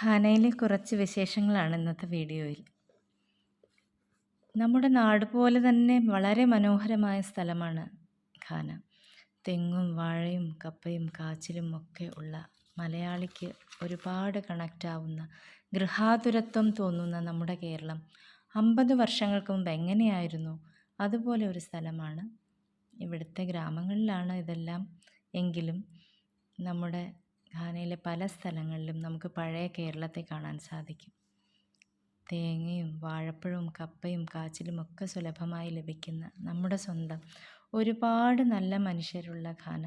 ഖാനയിലെ കുറച്ച് വിശേഷങ്ങളാണ് ഇന്നത്തെ വീഡിയോയിൽ. നമ്മുടെ നാട് പോലെ തന്നെ വളരെ മനോഹരമായ സ്ഥലമാണ് ഖാന. തെങ്ങും വാഴയും കപ്പയും കാച്ചിലും ഒക്കെ ഉള്ള മലയാളിക്ക് ഒരുപാട് കണക്റ്റാവുന്ന ഗൃഹാതുരത്വം തോന്നുന്ന നമ്മുടെ കേരളം അമ്പത് വർഷങ്ങൾക്ക് മുമ്പ് എങ്ങനെയായിരുന്നു? അതുപോലെ ഒരു സ്ഥലമാണ്. ഇവിടുത്തെ ഗ്രാമങ്ങളിലാണ് ഇതെല്ലാം എങ്കിലും നമ്മുടെ ഘാനയിലെ പല സ്ഥലങ്ങളിലും നമുക്ക് പഴയ കേരളത്തെ കാണാൻ സാധിക്കും. തേങ്ങയും വാഴപ്പഴവും കപ്പയും കാച്ചിലും ഒക്കെ സുലഭമായി ലഭിക്കുന്ന നമ്മുടെ സ്വന്തം ഒരുപാട് നല്ല മനുഷ്യരുള്ള ഘാന